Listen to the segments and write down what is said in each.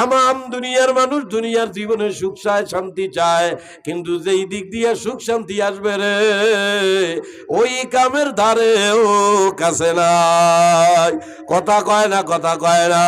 তাম দুনিয়ার মানুষ দুনিয়ার জীবনে সুখ চায়, শান্তি চায়। কিন্তু যেই দিক দিয়ে সুখ, শান্তি আসবে রে, ওই কামের ধারে ও কাছে নাই। কথা কয় না, কথা কয় না।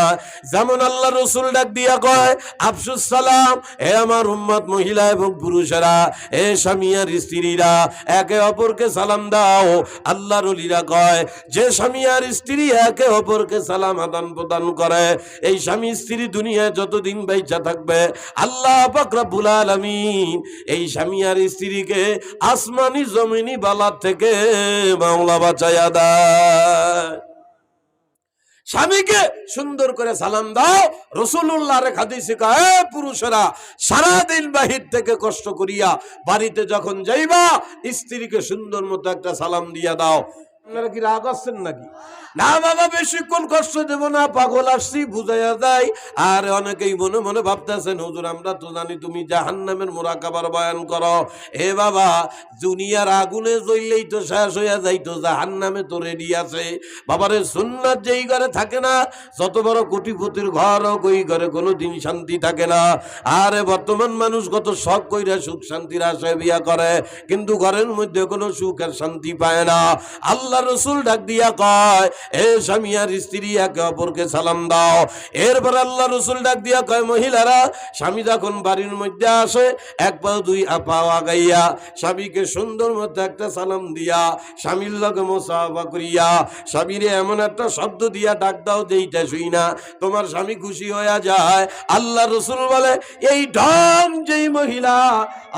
যেমন আল্লাহ রসুল ডাক দিয়া কয়, আফসুস সালাম, এ আমার উম্মত মহিলা এবং পুরুষেরা, এ স্বামী আর স্ত্রীরা, একে অপরকে সালাম দাও। আল্লাহ রলিরা কয়, যে স্বামী আর স্ত্রী একে অপরকে সালাম আদান প্রদান করে, এই স্বামী স্ত্রী দুনিয়ায় যতদিন বাইচা থাকবে, আল্লাহ পাকরাবুল আলমিন এই স্বামী আর স্ত্রীকে আসমানি জমিনি বালার থেকে মাওলা বাঁচাইয়া দেয়। স্বামীকে সুন্দর করে সালাম দাও রসুল্লাহ হাদিসে "এ পুরুষেরা, সারাদিন বাহির থেকে কষ্ট করিয়া বাড়িতে যখন যাইবা, স্ত্রীকে সুন্দর মতো একটা সালাম দিয়া দাও। আপনারা কি রাগ আসছেন নাকি? না বাবা, বেশিক্ষণ কষ্ট দেব না, পাগল আসছি, বুঝাইয়া যায় আর অনেকেই মনে মনে ভাবতেছেন, হুজুর, আমরা তো জানি তুমি জাহান্নামের মোরাকাবার বয়ান করো। এ বাবা, দুনিয়ার আগুনে জ্বললেই তো শেষ হইয়া যাইতো জাহান্নামে তো রেডি আছে। বাবারে, সুন্নাত যেই ঘরে থাকে না, যত বড় কোটিপতির ঘর হোক, ওই ঘরে কোনো দিন শান্তি থাকে না। আরে, বর্তমান মানুষ কত শখ কইরা সুখ শান্তির আশায় বিয়া করে, কিন্তু ঘরের মধ্যে কোনো সুখ আর শান্তি পায় না। আল্লাহ রসুল ডাক দিয়া কয় এ স্বামী আর স্ত্রী একে অপরকে সালাম দাও। এরপর আল্লাহ রসুল ডাক দিয়া কয়, মহিলারা, স্বামী যখন বাড়ির মধ্যে আসে, এক পাও দুই পাও আগাইয়া স্বামীকে সুন্দর মতো একটা সালাম দিয়া, স্বামীর লগে মোসাফা করিয়া, স্বামীরে এমন একটা শব্দ দিয়া ডাক দাও যেইটা শুই না, তোমার স্বামী খুশি হইয়া যায়। আল্লাহ রসুল বলে, এই ঢং যেই মহিলা,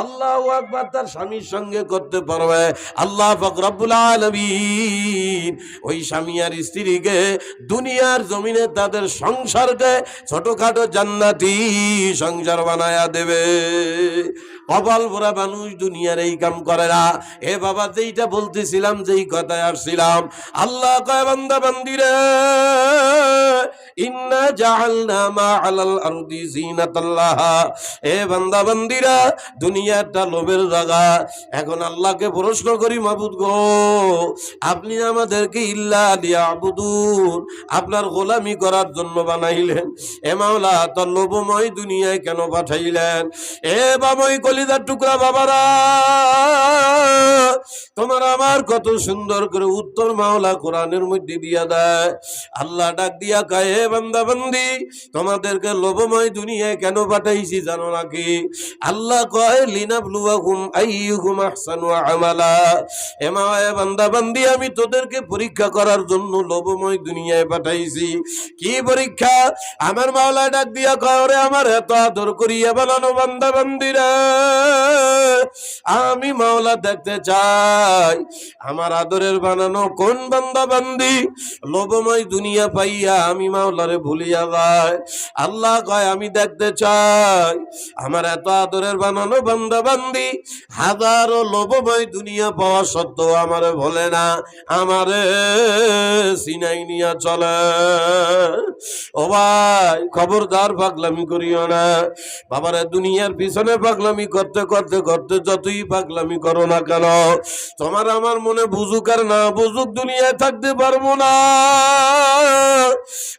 আল্লাহ একবার তার স্বামীর সঙ্গে করতে পারবে। আল্লাহ ফকরাবুল আলমিন ওই স্বামী আর স্ত্রীকে দুনিয়ার জমিনে তাদের সংসারকে ছোটখাটো জান্নাতি সংসার বানায়া দেবে। কপাল ভরা মানুষ দুনিয়ার এই কাম করে না। এ বাবা, যেইটা বলতেছিলাম, যেই কথায় আসছিলাম, আল্লাহ বান্দা লোভের এখন আল্লাহকে করি গো, আপনি আমাদেরকে আপনার গোলামি করার জন্য বানাইলেন। এ মাওলা, তোর লোভময় দুনিয়ায় কেন পাঠাইলেন? এ বাবই কলিদার টুকরা বাবারা, তোমার আমার কত সুন্দর করে উত্তর মাওলা কোরআনের মধ্যে দিয়া দেয়। আল্লাহ ডাক দিয়া কয় বান্দা বান্দি তোমাদেরকে লোভময় দুনিয়ায় কেন পাঠাইছি জানো নাকি? আল্লাহ কয়, লিনাবলুয়াকুম আইয়ুকুম আহসানু আমালা। এমা এ বান্দা বান্দি আমি তোদেরকে পরীক্ষা করার জন্য লোভময় দুনিয়ায় পাঠাইছি। কি পরীক্ষা? আমার মাওলা ডাক দিয়া কয় আমার এত আদর করিয়া বানানো বান্দা বান্দিরা আমি মাওলা দেখতে চাই। আমার আদরের বানানো কোন বান্দা বান্দি লোভময় দুনিয়া পাইয়া আমি মাওলারে ভুলিয়া যায় আল্লাহ কয়, আমি দেখতে চাই। আমার এত আদরের বানানো বান্দা বান্দি হাজারো লোভময় দুনিয়া পাওয়া সত্ত্বেও আমারে বলে না, আমারে সিনাই নিয়া চলে। ও ভাই, খবরদার পাগলামি করিও না। বাবারে, দুনিয়ার পিছনে পাগলামি করতে করতে করতে যতই পাগলামি করো না কেন, তোমার আমার মনে বুঝুক আর না বুঝুক দুনিয়ায় থাকতে পারব না।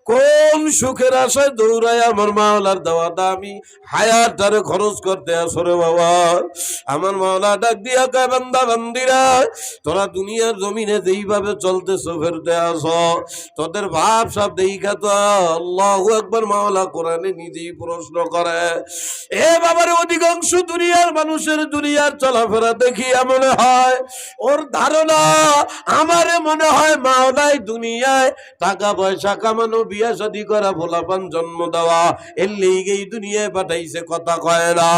কোন সুখের আশায় দৌড়ায় আমার মাওলার দেওয়া দামি হায়ারটারে খরচ করতে আসরে বাবা। আমার মাওলা ডাক দিয়া কয়, বান্দা, বান্দিরা, তোরা দুনিয়ার জমিনে যেইভাবে চলতেছ ফেরতে আস। তোদের ভাব সব দেখা তো আল্লাহ একবার মাওলা কোরআনে নিজেই প্রশ্ন করে। এ বাবার, অধিকাংশ দুনিয়ার মানুষের দুনিয়ার চলাফেরা দেখিয়া মনে হয়। ওর ধারণা, আমার মনে হয় মাওলাই দুনিয়ায়। টাকা পয়সা কামানো, বিয়া শাদি করা, ভোলাপান জন্ম দেওয়া, এর লেগেই দুনিয়ায় পাঠাইছে কথা কয় না।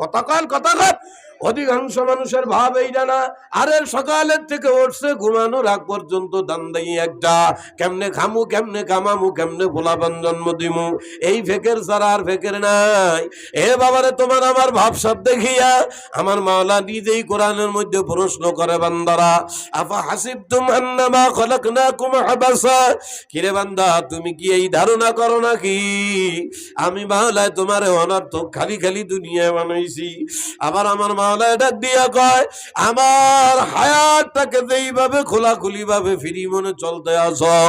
কথা কয় কথা কয়। অধিকাংশ মানুষের ভাব এইটা না। আরে সকালের থেকে উঠছে, ঘুমানোর আগ পর্যন্ত দান্দাই একটা। কেমনে খামু কেমনে কামামু কেমনে ভোলাপান জন্ম দিমু। এই ফেকের ছাড়া আর ফেকের নাই। এ বাবারে, তোমার আমার ভাব সব দেখিয়া আমার মাওলা নিজেই কোরআনের মধ্যে প্রশ্ন করে বান্দারা, আফা হাসিব তুম আন্নামা খলকনাকুম হাবাসা কিরে বান্দা, তুমি কি এই ধারণা করো নাকি? আমি মাওলায় তোমার অনর্থক খালি খালি দুনিয়ায় বানাইছি। আবার আমার মা মাওলা ডাক দিয়া কয়, আমার হায়াতটাকে যেইভাবে খোলাখুলি ভাবে ফিরি মনে চলতে আসো,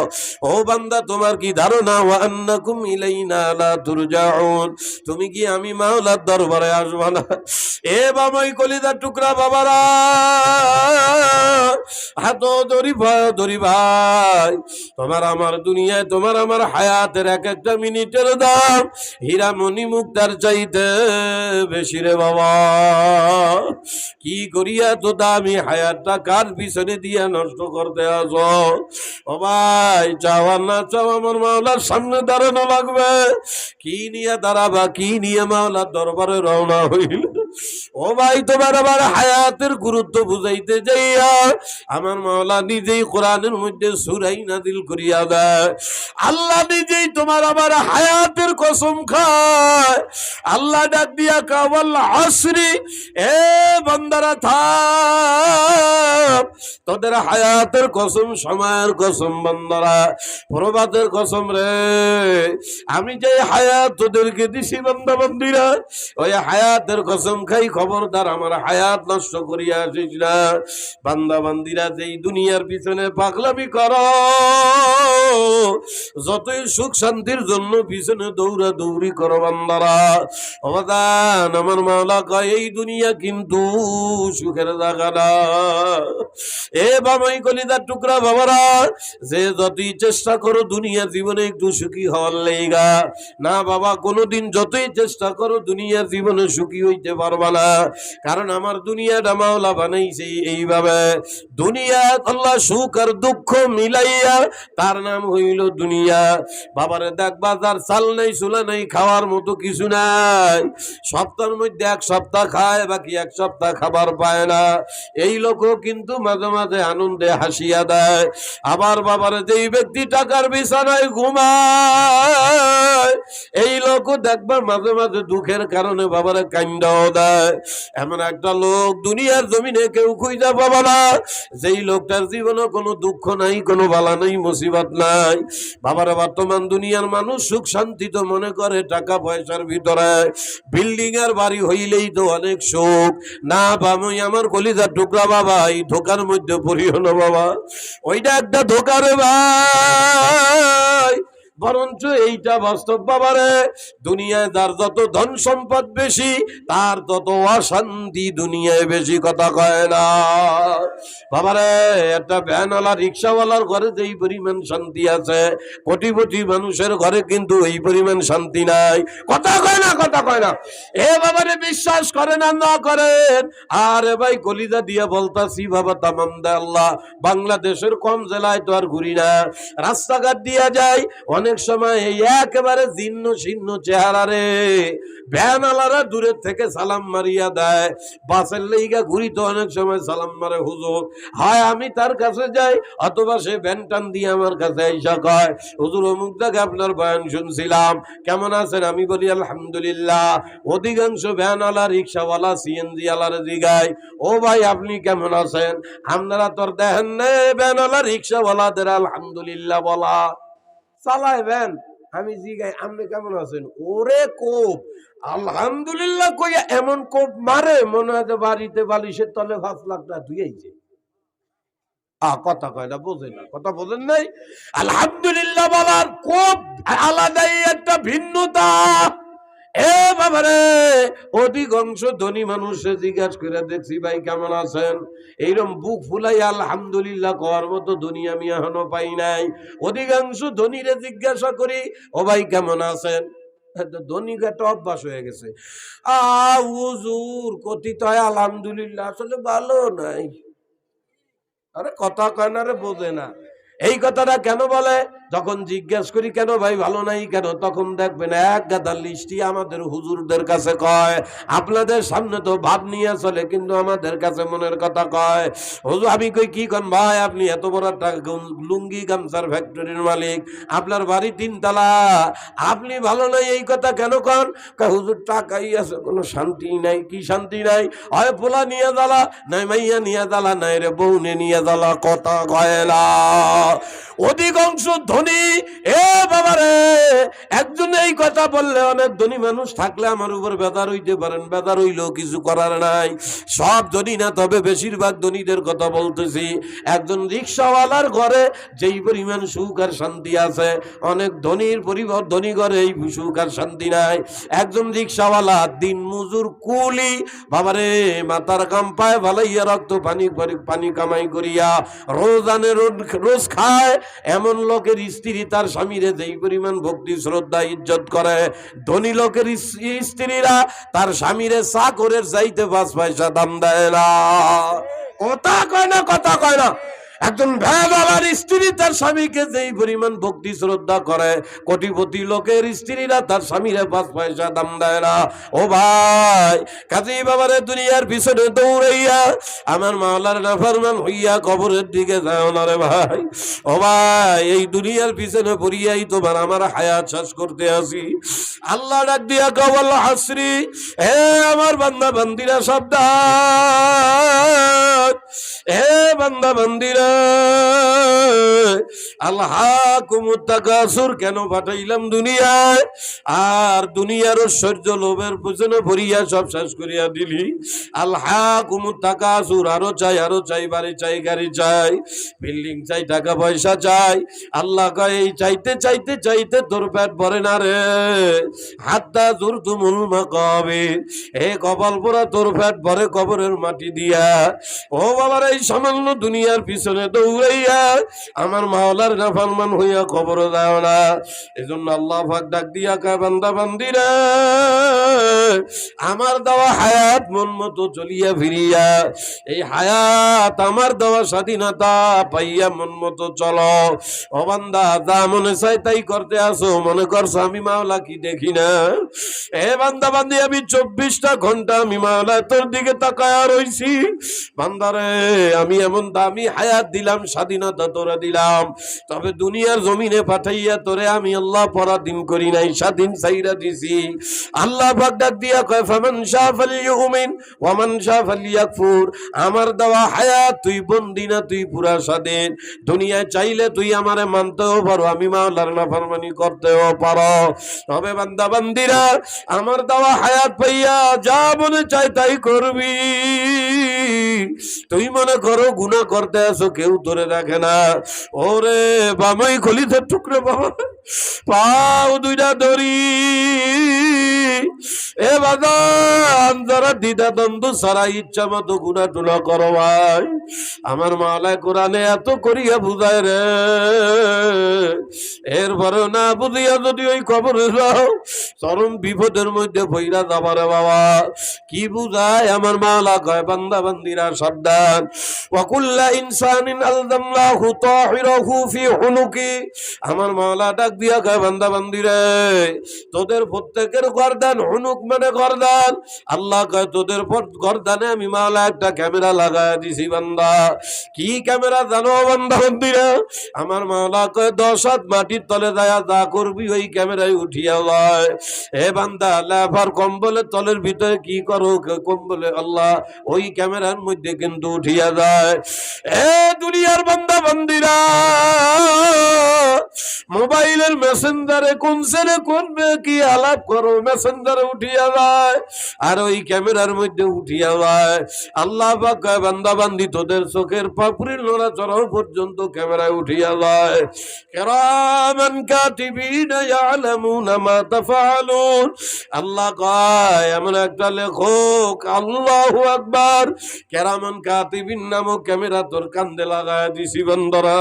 ও বান্দা, তোমার কি ধারণা? ওয়া আন্নাকুম ইলাইনা লা তুরজাউন। তুমি কি আমি মাওলার দরবারে আসবা না? এ বাবাই কলিদার টুকরা বাবারা, হাত দড়ি দড়ি ভাই। তোমার আমার দুনিয়ায়, তোমার আমার হায়াতের এক একটা মিনিটের দাম হীরা মণি মুক্তার চাইতে বেশি রে বাবা। কি করিয়া তো আমি হায়াতটা কার পিছনে দিয়া নষ্ট করতে আস ও ভাই চাওয়ার না চাও আমার মাওলার সামনে দাঁড়ানো লাগবে। কি নিয়ে দাঁড়াবা, কি নিয়ে মাওলার দরবারে রওনা হইল? ও ভাই তোমার আবার হায়াতের গুরুত্ব বুঝাইতে যাইয়া আমার মাওলা নিজেই কোরআনের মধ্যে সুরাই নাদিল করিয়া দেয়। আল্লাহ নিজেই তোমার আবার হায়াতের কসম খায়। আল্লাহ ডাক দিয়া কাওয়াল আসরি, এ বান্দারা থাক তোদের হায়াতের কসম, সময়ের কসম বান্দারা প্রবাদের কসম রে। আমি যে হায়াত তোদেরকে দিছি বান্দা বান্দিরা ওই হায়াতের কসম খাই খবরদার, আমার হায়াত নষ্ট করিয়া আসিস না। বান্দা, বান্দিরা, যেই দুনিয়ার পিছনে পাগলামি কর, যতই সুখ শান্তির জন্য পিছনে দৌড়া দৌড়ি করো বান্দারা। অবদান আমার মাওলা কয়, এই দুনিয়া কিন্তু সুখের জায়গা না। এ বাবাই কলিদার টুকরা বাবারা, যে যতই চেষ্টা করো দুনিয়া জীবনে একটু সুখী হওয়ার লেগা। না বাবা, কোনোদিন যতই চেষ্টা করো দুনিয়ার জীবনে সুখী হইতে পারবা না। কারণ আমার দুনিয়াটা মাওলা বানাইছে এইভাবে। দুনিয়া আল্লাহ সুখ আর দুঃখ মিলাইয়া তার নাম হইল দুনিয়া। বাবারে দেখ, বাজার চাল নেই, চুলা নেই, খাওয়ার মতো কিছু নাই। সপ্তাহের মধ্যে এক সপ্তাহ খায়, বাকি এক সপ্তাহ খাবার পায় না। এই লোকও কিন্তু মাঝে মাঝে আনন্দে হাসিয়া দেয়। আবার বাবার যেই ব্যক্তি টাকার বিছানায় ঘুমায়, এই লোকও দেখবা মাঝে মাঝে দুঃখের কারণে বাবারে কান্দাও দেয়। এমন একটা লোক দুনিয়ার জমিনে কেউ খুঁজা না। যেই লোকটার জীবনে কোনো দুঃখ নাই, কোনো বালা নাই, মুসিবত নাই। বাবারা, বর্তমান দুনিয়ার মানুষ সুখ শান্তি তো মনে করে টাকা পয়সার ভিতরে। বিল্ডিং এর বাড়ি হইলেই তো অনেক সুখ। না বামই আমার কলিজার টুকরা বাবা, এই ধোকার মধ্যে পড়িও বাবা। ওইটা একটা ধোকারে ভাই। বরঞ্চ এইটা বাস্তব বাবারে দুনিয়ায় যার যত ধন সম্পদ বেশি, তার তত অশান্তি দুনিয়ায় বেশি কথা কয় না। বাবারে, একটা ভ্যানওয়ালা, রিক্সাওয়ালার ঘরে যেই পরিমাণ শান্তি আছে, কোটিপতি মানুষের ঘরে কিন্তু এই পরিমাণ শান্তি নাই। কথা কয় না, কথা কয় না। এ বাবারে, বিশ্বাস করে না না করেন আরে ভাই, কলিজা দিয়ে বলতাছি, বাবা তামাম আল্লাহ। বাংলাদেশের কম জেলায় তো আর ঘুরি না। রাস্তাঘাট দিয়া যায় অনেক সময় একেবারে জীর্ণ শীর্ণ চেহারা রে। ভ্যানওয়ালারা দূরের থেকে সালাম মারিয়া দেয়। বাসের লেগা ঘুরি তো অনেক সময় সালাম মারে, হুজুর, হয়, আমি তার কাছে যাই, অথবা সে ভ্যান টান দিয়ে আমার কাছে আইসা কয়, হুজুর, অমুক দাগে আপনার বয়ান শুনছিলাম, কেমন আছেন আমি বলি, আলহামদুলিল্লাহ। অধিকাংশ ভ্যানওয়ালা, রিক্সাওয়ালা, সিএনজি আলার জিগায় ও ভাই, আপনি কেমন আছেন? আপনারা তোর দেখেন না, ভ্যানওয়ালা, রিক্সাওয়ালাদের আলহামদুলিল্লাহ বলা। চালায় ভ্যান আমি জিগাই আপনি কেমন আছেন? ওরে কোপ, আলহামদুলিল্লাহ কইয়া এমন কোপ মারে, মনে হয় বাড়িতে বালিশের তলে পাঁচ লাখ টাকা ধুয়েছে কথা কয় না বোঝেন না, কথা বোঝেন নাই? আলহামদুলিল্লাহ বলার কোপ আলাদাই একটা ভিন্নতা। এ বাবারে, অধিকাংশ ধনী মানুষে জিজ্ঞাসা করে দেখছি, ভাই, কেমন আছেন? এইরকম বুক ফুলাই আলহামদুলিল্লাহ কওয়ার মতো ধনী আমি এখনও পাই নাই। অধিকাংশ ধনীরে জিজ্ঞাসা করি, ও ভাই, কেমন আছেন? হয়ে গেছে। আ, হুজুর, কথিত আলহামদুলিল্লাহ, আসলে ভালো নাই। আরে কথা কয় না রে, বোঝে না। এই কথাটা কেন বলে? যখন জিজ্ঞেস করি, কেন ভাই ভালো নাই কেন? তখন দেখবেন এক গাদার লিস্টি আমাদের হুজুরদের কাছে কয়, আপনাদের সামনে তো ভাব নিয়ে চলে, কিন্তু আমাদের কাছে মনের কথা কয়, হুজুর, আমি কই কি কন ভাই, আপনি এত বড় একটা লুঙ্গি গামছার ফ্যাক্টরির মালিক, আপনার বাড়ি তিনতলা, আপনি ভালো নাই এই কথা কেন কন? হুজুর, টাকাই আছে, কোনো শান্তি নাই, কি শান্তি নাই? হয় পোলা, নিয়ে জ্বালা। নাই মাইয়া, নিয়ে জ্বালা, নাই রে বউনে নিয়ে জ্বালা, কথা কয়লা অধিকাংশ ধনী, এ বাবা রে একজন এই কথা বললে অনেক ধনী মানুষ থাকলে আমার উপর বেদার হইতে পারেন বেদার হইলেও কিছু করার নাই। সব ধনী না, তবে বেশিরভাগ ধনীদের কথা বলতেছি। একজন রিক্সাওয়ালার ঘরে যেই পরিমাণ সুখ আর শান্তি আছে, অনেক ধনীর পরিবার, ধনী ঘরে এই সুখ আর শান্তি নাই। একজন রিক্সাওয়ালা দিন মজুর কুলি, বাবারে, মাথার কাম পায় ভালাইয়া রক্ত পানি পানি কামাই করিয়া রোজ আনে রোজ খায়, এমন লোকের স্ত্রী তার স্বামীরে যেই পরিমাণ ভক্তি, শ্রদ্ধা, ইজ্জত করে, ধনী লোকের স্ত্রীরা তার স্বামীরে চাকরের চাইতে পাঁচ পয়সা দাম দেয় না। কথা কয় না, কথা কয় না। একজন ভেদালার স্ত্রী তার স্বামীকে যেই পরিমাণ ভক্তি শ্রদ্ধা করে, কোটিপতি লোকের স্ত্রীরা তার স্বামীরে পাঁচ পয়সা দাম দেয় না। ও ভাই, কাজী বাবারে দুনিয়ার পিছনে দৌড়াইয়া আমার মাওলার নাফরমান হইয়া কবরের দিকে যাও না রে ভাই। ও ভাই, এই দুনিয়ার পিছনে পড়িয়াই তোমার আমার হায়াত শেষ করতে আসি। আল্লাহ ডাক দিয়া কবল হাসরি, হে আমার বান্দা বান্দিরা শব্দ হে বান্দা বান্দিরা আল্লাহ কেন পাঠাইলাম দুনিয়ায়? আর দুনিয়ার ঐশ্বর্য লোভের পিছনে ভরিয়া সব শেষ করিয়া দিলি। আরও চাই আরও চাই, বাড়ি চাই, গাড়ি চাই, বিল্ডিং চাই, টাকা পয়সা চাই। আল্লাহ কয়, এই চাইতে চাইতে চাইতে তোর পেট ভরে না রে। হাতটা জোর তুমুল মাকাবে। হে কপাল পোড়া তোর পেট ভরে কবরের মাটি দিয়া। ও বাবার, এই সামান্য দুনিয়ার পিছনে দৌড়াইয়া আমার মাওলার নাফালমান হইয়া খবর দাও না। এজন্য আল্লাহ পাক ডাক দিয়া কয় বান্দা, বান্দিরা, আমার দেওয়া হায়াত মন মতো চলিয়া ফিরিয়া, এই হায়াত আমার দেওয়া স্বাধীনতা পাইয়া মন মতো চলো। ও বান্দা, যা মনে চাই তাই করতে আসো। মনে করছ আমি মাওলা কি দেখি না? এ বান্দা, বান্দি, আমি চব্বিশটা ঘণ্টা আমি মাওলা তোর দিকে তাকায়া রইছি। বান্দারে, আমি এমন দামি হায়াত দিলাম, স্বাধীনতা তোরে দিলাম। তবে দুনিয়ার জমিনে পাঠাইয়া তোরে আমি আল্লাহ পরাধীন করি নাই, স্বাধীন চাইরা দিছি। আল্লাহ ডাক দিয়া কয়, ফামান শাহ ফালিউমিন ওয়ামান শাহ ফালিয়াকফুর। আমার দেওয়া হায়াত তুই বন্দি না তুই পুরা স্বাধীন? দুনিয়ায় চাইলে তুই আমারে মানতেও পারো, আমি মাওলার নাফরমানি করতেও পারো। তবে বান্দা, বান্দিরা, আমার দেওয়া হায়াত পাইয়া যা মনে চাই তাই করবি। তুই মনে করো গুনাহ করতে আসো কেউ ধরে রাখে না। ওরে বামাই খলিতে টুকরো বাবা। পাও দুইটা দড়ি। এ বাদান যারা দ্বিধা দ্বন্দ্ব সারা ইচ্ছা মতো গুণা টুনা করো ভাই। আমার মালায় কোরআনে এত করিয়া বুঝায় রে। এরপরেও না বুঝিয়া যদি ওই কবরে চরম বিপদের মধ্যে ভৈরা যাবারে বাবা। কি বুঝায় আমার মালা কয় বান্দা বান্দিরা সাবধান ওয়াকুল্লা আমার মাওলা ডাক দিয়া কয় বান্দা বান্দিরে তোদের প্রত্যেকের মানে আল্লাহ কয়, তোদের আমি একটা ক্যামেরা দিছি বান্দা। কি ক্যামেরা জানো বান্দা বান্দিরা আমার কয়, দশ হাত মাটির তলে যায় যা করবি ওই ক্যামেরায় উঠিয়া লয়। হে বান্দা লেফার কম্বলের তলের ভিতরে কি করো কম্বলে? আল্লাহ, ওই ক্যামেরার মধ্যে কিন্তু উঠিয়া যায়। এ দুনিয়ার বন্দা বান্দিরা মোবাইলের মেসেঞ্জারে কোন সেরে কোন কি আলাপ করো? মেসেঞ্জারে উঠিয়া যায় আর ওই ক্যামেরার মধ্যে উঠিয়া যায়। আল্লাহ পাক বান্দা বান্দি তোদের চোখের পাপড়ির নোড়া চড়াও পর্যন্ত ক্যামেরায় উঠিয়া যায়। কেরামান আল্লাহ কয়, এমন একটা লেখক, আল্লাহু আকবার। কেরামান কাতিবিন নামক ক্যামেরা তোর কান্দে লাগায় দিছি বন্দরা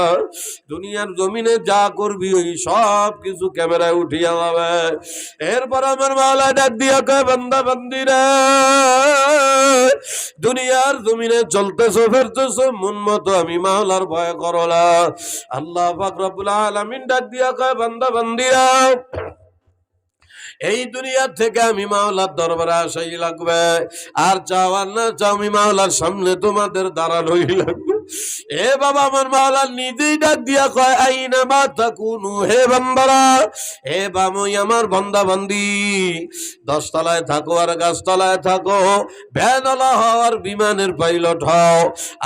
দুনিয়ার জমিনে যা করবি, ওই সব কিছু ক্যামেরায় উঠিয়া যাবে এরপর আমার মাওলা ডাক দিয়া কয়, বান্দা বান্দিরা দুনিয়ার জমিনে চলতেছো, ফেরতেছো, মন মতো আমি মাওলার ভয় করলা আল্লাহ পাক রব্বুল আলামিন ডাক দিয়া কয়, বান্দা বান্দিরা এই দুনিয়ার থেকে আমি মাওলার দরবারে আসাই লাগবে। আর চাও আর না চাও আমি মাওলার সামনে তোমাদের দাঁড়ানোই লাগবে। এ বাবা আমার মাওলা, নিজেই ডাক দিয়া কয়, আইনা মা হে বান্দারা হে বামই আমার বান্দা বান্দি দশতলায় থাকো আর গাছতলায় থাকো হওয়ার বিমানের পাইলট হও।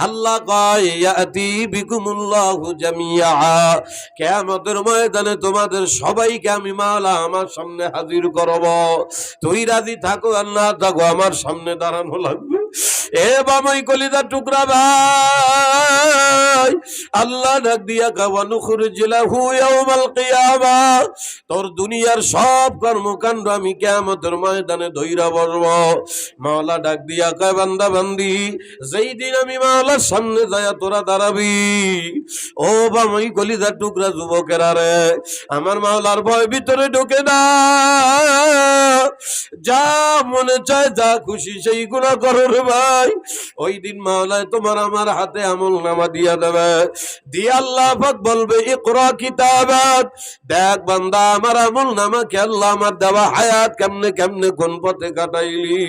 আল্লাহ কয়, ইয়াতি জামিয়া। কিয়ামতের ময়দানে তোমাদের সবাইকে আমি মাওলা আমার সামনে হাজির করব। তুই রাজি থাকো আল্লাহ থাকো, আমার সামনে দাঁড়ানো লাগবে। এ বামাই কলিদা টুকরা ভাই। আল্লাহ ডাক দিয়া কাওয়ানু খুরজিলাহু ইয়াউমাল কিয়ামা। তোর দুনিয়ার সব কর্মকাণ্ড আমি কিয়ামতের ময়দানে মাওলা ডাক দিয়া কয়, বান্দা, বান্দি, যেই দিন আমি মাওলার সামনে যায়া তোরা দাঁড়াবি, ও বামাই কলিদা টুকরা যুবকেরা রে, আমার মাওলার ভয় ভিতরে ঢোকে না। যা মনে চায় যা খুশি সেই গুণা করো রে ভাই, ওই দিন মাওলায় তোমার আমার হাতে আমল নামা দিয়া দেবে। দিয়ে আল্লাহ বলবে, ইকরা কিতাবাত। দেখ বান্দা, আমার আমল নামা কে আল্লাহ আমার দেওয়া হায়াত কেমনে কেমনে কোন পথে কাটাইলি?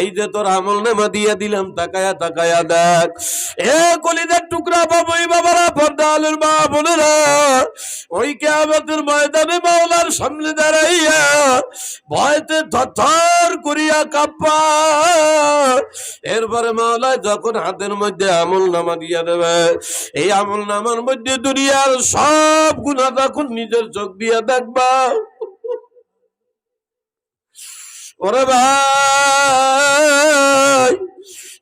এই যে তোর আমল নামা দিয়ে দিলাম, তাকায়া তাকায়া দেখ। এ কলিদের টুকরা বাবুই বাবারা, পর্দা আলের মা বোনেরা, ওই কেয়ামতের ময়দানে মাওলার সামনে দাঁড়াইয়া ভয়তে থর করিয়া কাপ্পা এরপরে মাওলায় যখন হাতের মধ্যে আমল নামা দিয়া দেবে, এই আমল নামার মধ্যে দুনিয়ার সব গুণা তখন নিজের চোখ দিয়া দেখবা, ওরে ভাই!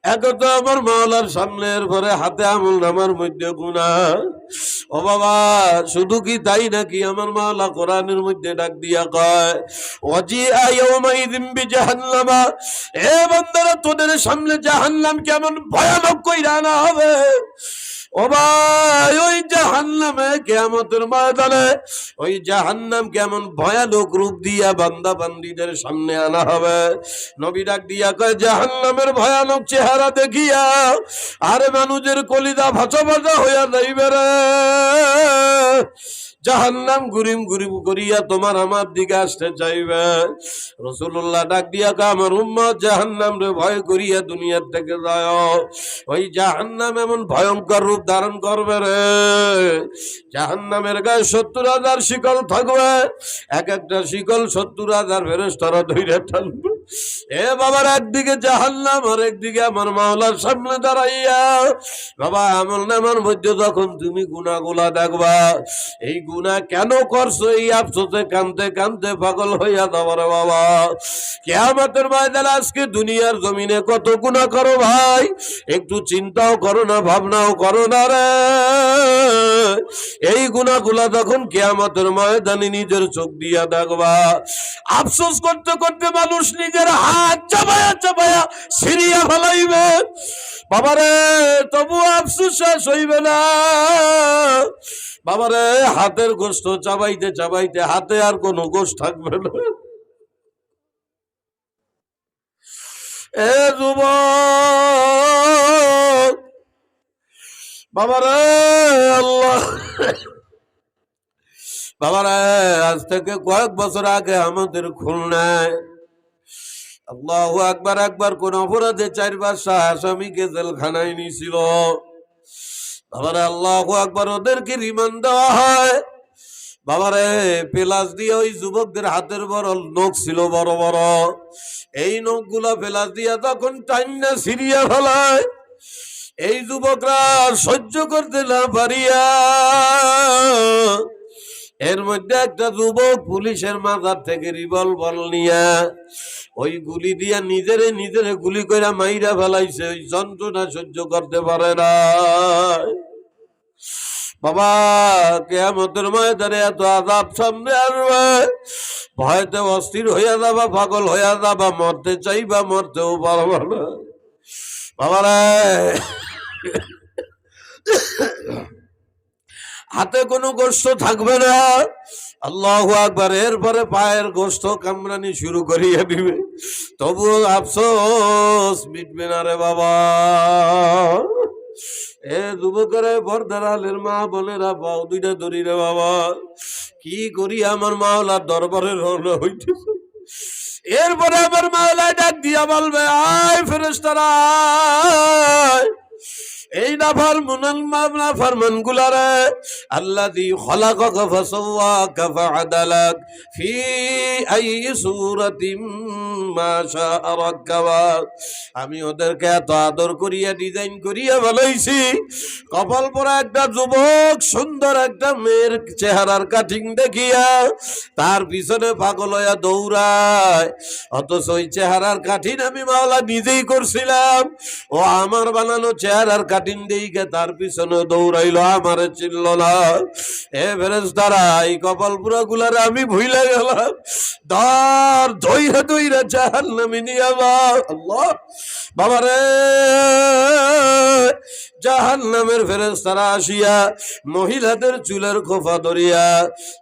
এক তো আমার মাওলার সামনের ঘরে হাতে আমল নামার মধ্যে গুণা ও বাবা, শুধু কি তাই নাকি আমার মাওলা কোরআনের মধ্যে ডাক দিয়া কয় অজি দিম্বি জাহান্নামা এ বান্দারা, তোদের সামনে জাহান্নাম কেমন ভয়ানক কইরা না হবে? ও ভাই, ওই জাহান্নামে কেয়ামতের ময়দানে, ওই জাহান্নাম কেমন ভয়ানক রূপ দিয়া বান্দা বান্দিদের সামনে আনা হবে। নবী ডাক দিয়া কয়, জাহান্নামের ভয়ানক চেহারা দেখিয়া আরে মানুষের কলিদা ভাচা ভাচা হইয়া যাইবে রে। জাহান্নাম গুরিম গুরিম করিয়া তোমার আমার দিকে আসতে চাইবে। রসুল্লাহ ডাক দিয়া কা আমার উম্মত জাহান্নাম রে ভয় করিয়া দুনিয়ার থেকে যায় ওই জাহান্নাম এমন ভয়ঙ্কর রূপ ধারণ করবে রে। জাহান্নামের গায়ে সত্তর হাজার শিকল থাকবে। এক একটা শিকল সত্তর হাজার ফেরেস্তারা ধৈর্য টানবে। বাবার একদিকে আর একদিকে আমার মাওলার সামনে দাঁড়াইয়া। বাবা নামার মধ্যে তুমি গুনাগুলা দেখবা, এই গুনাহ কেন করছ? এই আফসোসে কানতে কানতে পাগল হইয়া বাবা। আজকে দুনিয়ার জমিনে কত গুনাহ করো ভাই? একটু চিন্তাও করো না, ভাবনাও করো না রে। এই গুনাহগুলা তখন কেয়ামতের ময়দানে নিজের চোখ দিয়া দেখবা, আফসোস করতে করতে মানুষ নিজের হাত চাপায়া চাপায়া সিরিয়া ফেলাইবে। বাবারে, তবু আফসোস হইবে না। বাবারে, হাতের গোস্ত চাবাইতে চাবাইতে হাতে আর কোনো গোস্ত থাকবে না। এ যুবক, বাবারে, আল্লাহ। বাবারে, আজ থেকে কয়েক বছর আগে আমাদের খুলনায় আল্লাহ একবার একবার কোন অপরাধে চার বাসা আসামিকে জেলখানায় নিয়েছিল। বাবারে আল্লাহ একবার ওদেরকে রিমান্ড দেওয়া হয়। বাবারে পেলাস দিয়ে ওই যুবকদের হাতের বড় নখ ছিল বড় বড়। এই নখগুলা পেলাস দিয়া তখন টাইম না সিরিয়া ফেলায়। এই যুবকরা সহ্য করতে না পারিয়া এর মধ্যে একটা যুবক পুলিশের মাথার থেকে রিভলভার নিয়া ওই গুলি দিয়া নিজেরে নিজেরে গুলি করে মাইরা ফেলাইছে। ওই যন্ত্রণা সহ্য করতে পারে না। বাবা, কেয়ামতের ময়দানে এত আজাব সামনে আসবে। ভয়তে অস্থির হইয়া যাবা, পাগল হইয়া যাবা, মরতে চাইবা, মরতেও পারবা না। বাবারে! হাতে কোনো গোস্ত থাকবে না। আল্লাহ আকবার, এরপরে পায়ের গোস্ত কামরানি শুরু করিয়ে দিবে। তবুও আফসোস, মিটবে না রে বাবা। এ যুবকরে পর্দার আলের মা বোনেরা, পাও দুইটা ধরি রে বাবা। কি করি আমার মাওলার দরবারে রওনা হইতেছে। এরপরে আমার মাওলা ডাক দিয়া বলবে, আয় ফেরেস্তারা। এই নাফার মুনাল নাফার মানগুলারে আল্লাযী খলাকাকা ফাসাওয়াকা ফাআদালাক ফি আই সূরাতিম মা শাআ রাক্কাবাক আমি ওদেরকে এত আদর করিয়া, ডিজাইন করিয়া বানাইছি। কপাল পরা একটা যুবক, সুন্দর একটা মেয়ের চেহারার কাটিং দেখিয়া তার পিছনে পাগল হইয়া দৌড়ায়। অথচ ওই চেহারার কাঠিন আমি মাওলা নিজেই করছিলাম। ও আমার বানানো চেহারার দিকে তার পিছনে দৌড়াইলো, আমারে এ এই কপাল পুরা গুলার আমি ভুইলে গেলাম। নামি আল্লাহ, বাবারে জাহান নামের আসিয়া মহিলাদের চুলের খোফা ধরিয়া,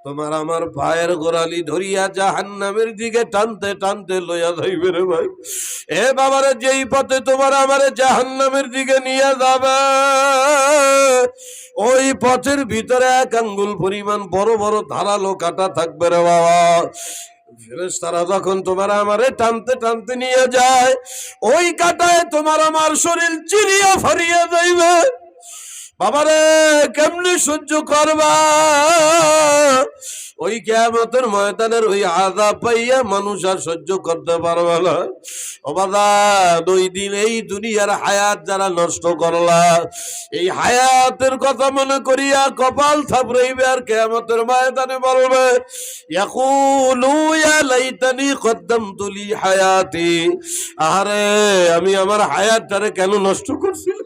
তোমার আমার পায়ের গোড়ালি ধরিয়া জাহান নামের দিকে টানতে টানতে লইয়া যাইবে রে ভাই। এ বাবারে, যেই পথে তোমার আমার জাহান নামের দিকে নিয়ে যাবে ওই পথের ভিতরে এক আঙ্গুল পরিমাণ বড় বড় ধারালো কাটা থাকবে রে বাবা। যখন তোমার আমারে টানতে টানতে নিয়ে যায়, ওই কাটায় তোমার আমার শরীর চিরিয়া ফরিয়ে যাইবে বাবারে, কেমনি সহ্য করবা? ওই কেয়ামতের ময়দানের ওই আদা পাইয়া মানুষ আর সহ্য করতে পারবে না। বাবা দুই দিন এই দুনিয়ার হায়াত যারা নষ্ট করলা, এই হায়াতের কথা মনে করিয়া কপাল থাপড়াইবে আর কেয়ামতের ময়দানে বলবে লাইতানি কদ্দামতু লি হায়াতি। আরে আমি আমার হায়াতটারে কেন নষ্ট করছিলাম